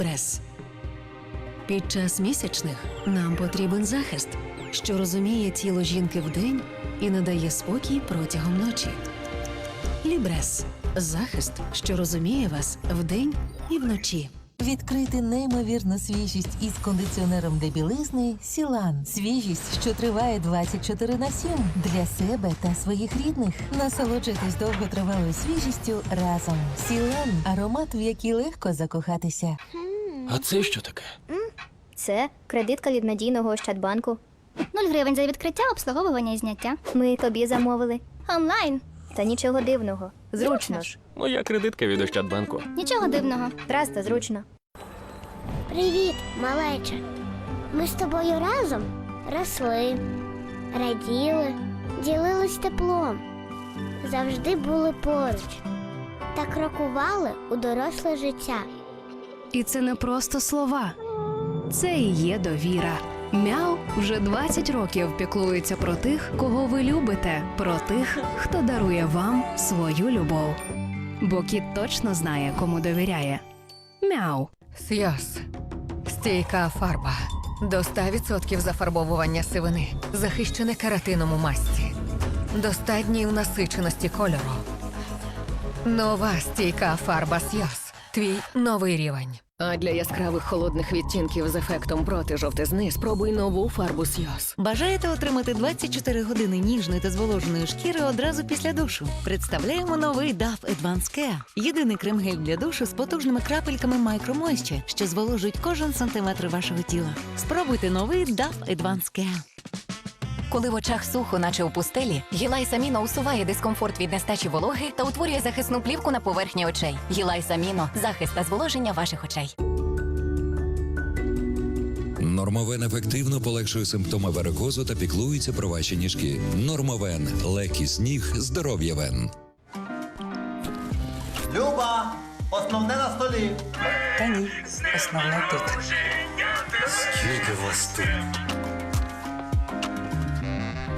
Лібрес. Під час місячних нам потрібен захист, що розуміє тіло жінки вдень і надає спокій протягом ночі. Лібрес захист, що розуміє вас вдень і вночі. Відкрити неймовірну свіжість із кондиціонером для білизни Сілан. Свіжість, що триває 24 на 7 для себе та своїх рідних. Насолоджуйтесь довготривалою свіжістю разом. Сілан аромат, в який легко закохатися. А це що таке? Це кредитка від надійного Ощадбанку. 0 гривень за відкриття, обслуговування і зняття. Ми тобі замовили. Онлайн. Та нічого дивного. Зручно ж. Моя кредитка від Ощадбанку. Нічого дивного. Просто зручно. Привіт, малеча. Ми з тобою разом росли, раділи, ділились теплом, завжди були поруч та крокували у доросле життя. І це не просто слова, це і є довіра. Мяу вже 20 років піклується про тих, кого ви любите, про тих, хто дарує вам свою любов. Бо кіт точно знає, кому довіряє. Мяу. Сйоз. Стійка фарба. До 100% зафарбовування сивини. Захищене кератином у масті. Достатньої в насиченості кольору. Нова стійка фарба Сйоз. Твій новий рівень. А для яскравих холодних відтінків з ефектом проти жовтизни спробуй нову фарбу Сйоз. Бажаєте отримати 24 години ніжної та зволоженої шкіри одразу після душу? Представляємо новий DAF Advanced Care. Єдиний крем-гель для душу з потужними крапельками Moisture, що зволожують кожен сантиметр вашого тіла. Спробуйте новий DAF Advanced Care. Коли в очах сухо, наче у пустелі, Гілай Саміно усуває дискомфорт від нестачі вологи та утворює захисну плівку на поверхні очей. Гілай Саміно захист та зволоження ваших очей. Нормовен ефективно полегшує симптоми варикозу та піклується про ваші ніжки. Нормовен легкість ніг, здоров'я вен. Люба, основне на столі. Та ні, основне тут. Скільки вас тут?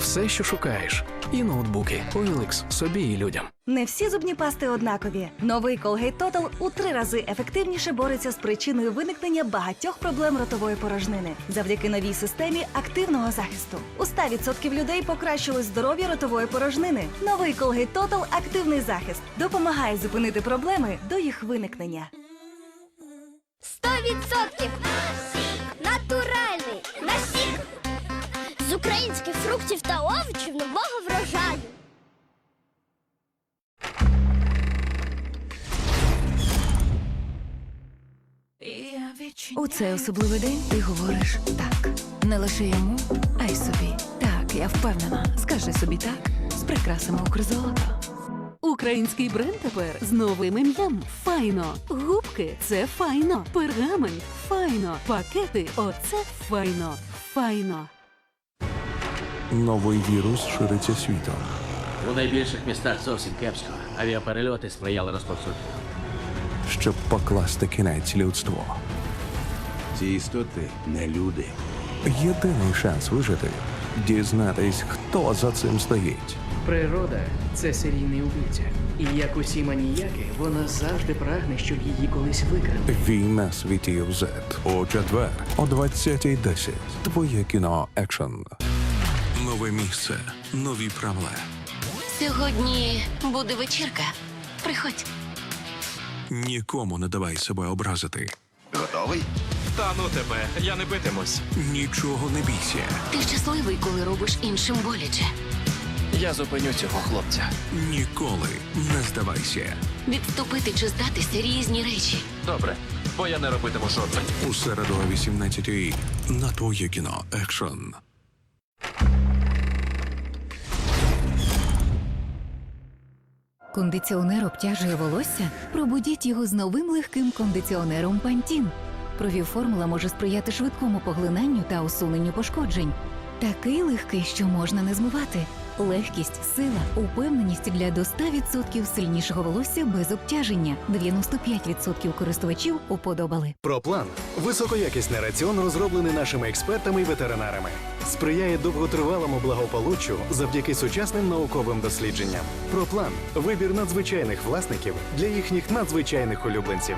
Все, що шукаєш. І ноутбуки, OLX, собі і людям. Не всі зубні пасти однакові. Новий Colgate Total у три рази ефективніше бореться з причиною виникнення багатьох проблем ротової порожнини завдяки новій системі активного захисту. У 100% людей покращилось здоров'я ротової порожнини. Новий Colgate Total активний захист допомагає зупинити проблеми до їх виникнення. 100% фруктів та овочів нового врожаю. У цей особливий день ти говориш так. Не лише йому, а й собі. Так, я впевнена. Скажи собі так з прикрасами Укрзолото. Український бренд тепер з новим ім'ям Файно. Губки це файно. Пергамент файно. Пакети оце файно. Файно. Новий вірус шириться світом. У найбільших містах зовсім кепсько. Авіаперельоти сприяли розповсюдженню. щоб покласти кінець людству. Ці істоти не люди. Єдиний шанс вижити дізнатись, хто за цим стоїть. Природа це серійний убивця. І як усі маніяки, вона завжди прагне, щоб її колись викрали. Війна світів Z у четвер о 20.10. Твоє кіно екшн. Місце, нові правила. Сьогодні буде вечірка. Приходь. Нікому не давай себе образити. Готовий? Та ну тебе, я не битимусь. Нічого не бійся. Ти щасливий, коли робиш іншим боляче. Я зупиню цього хлопця. Ніколи не здавайся. Відступити чи здатися різні речі. Добре, бо я не робитиму жодної. У середу о 18.00 на твоє кіно екшн. Кондиціонер обтяжує волосся? Пробудіть його з новим легким кондиціонером Пантін. Провів-формула може сприяти швидкому поглинанню та усуненню пошкоджень. Такий легкий, що можна не змивати. Легкість, сила, упевненість для до 100% сильнішого волосся без обтяження. 95% користувачів уподобали. Проплан високоякісний раціон, розроблений нашими експертами і ветеринарами. Сприяє довготривалому благополуччю завдяки сучасним науковим дослідженням. Проплан вибір надзвичайних власників для їхніх надзвичайних улюбленців.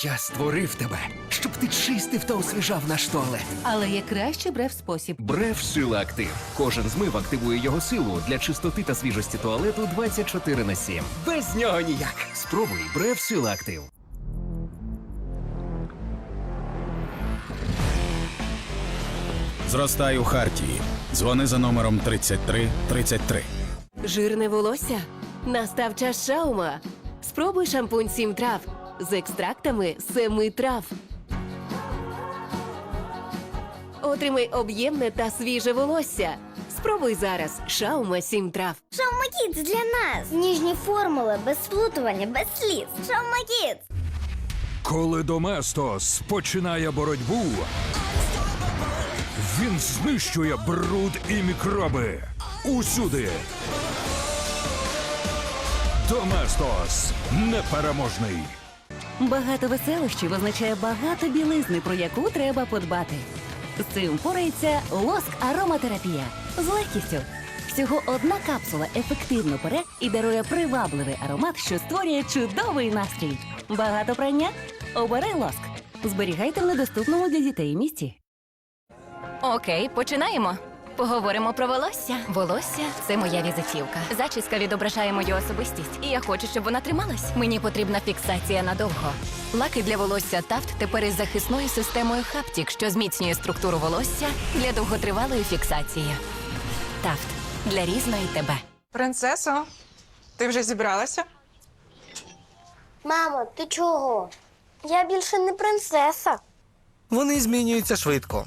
Я створив тебе, щоб ти чистив та освіжав наш туалет. Але є кращий брев спосіб. Бреф Сила Актив. Кожен змив активує його силу для чистоти та свіжості туалету 24 на 7. Без нього ніяк. Спробуй Бреф Сила Актив. Зростай у Хартії. Дзвони за номером 3333. Жирне волосся? Настав час шаума. Спробуй шампунь сім трав з екстрактами семи трав. Отримай об'ємне та свіже волосся. Спробуй зараз шаума сім трав. Шаума Kids для нас. Ніжні формули, без сплутування, без сліз. Шаума Kids. Коли Доместос починає боротьбу, він знищує бруд і мікроби усюди. Доместос непереможний. Багато веселощів означає багато білизни, про яку треба подбати. З цим порається лоск ароматерапія з легкістю. Всього одна капсула ефективно пере і дарує привабливий аромат, що створює чудовий настрій. Багато прання? Обери лоск. Зберігайте в недоступному для дітей місці. Окей, починаємо. Поговоримо про волосся. Волосся це моя візитівка. Зачіска відображає мою особистість, і я хочу, щоб вона трималась. Мені потрібна фіксація надовго. Лаки для волосся Тафт тепер із захисною системою Хаптік, що зміцнює структуру волосся для довготривалої фіксації. Тафт для різної тебе. Принцесо, ти вже зібралася? Мамо, ти чого? Я більше не принцеса. Вони змінюються швидко.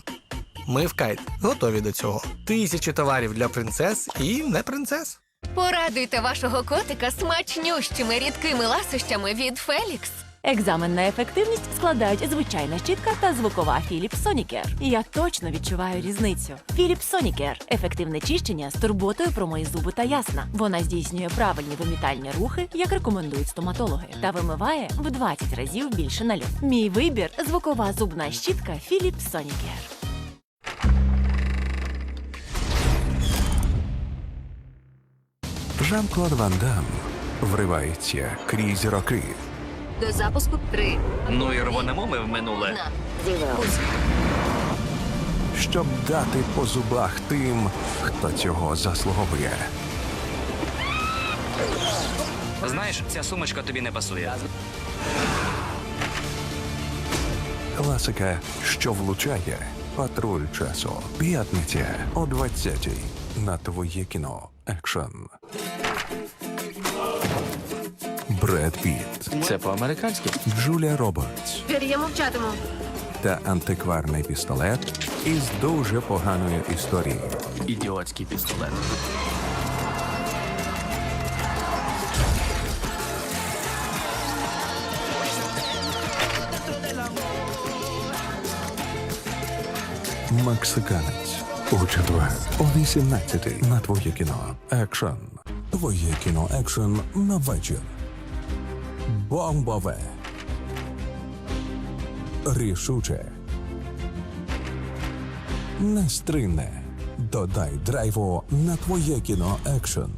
Ми в кайт готові до цього. Тисячі товарів для принцес і не принцес. Порадуйте вашого котика смачнющими рідкими ласощами від Фелікс. Екзамен на ефективність складають звичайна щітка та звукова Philips Sonicare. Я точно відчуваю різницю. Philips Sonicare – ефективне чищення з турботою про мої зуби та ясна. Вона здійснює правильні вимітальні рухи, як рекомендують стоматологи, та вимиває в 20 разів більше налю. Мій вибір звукова зубна щітка Philips Sonicare. Жан-Клод Ван Дам вривається крізь роки. До запуску три. Ну і рвонемо ми в минуле. щоб дати по зубах тим, хто цього заслуговує. Знаєш, ця сумочка тобі не пасує. Класика, що влучає. Патруль часу. П'ятниця о 20-й. На твоє кіно. Екшн. Бред Піт. Це по-американськи. Джулія Робертс. Я мовчатиму. Та антикварний пістолет із дуже поганою історією. Ідіотський пістолет. Мексиканець. У четвер о 18 на твоє кіно. Екшн. Твоє кіно екшн на вечір. Бомбове. Рішуче. Нестримне. Додай драйву на твоє кіно екшн.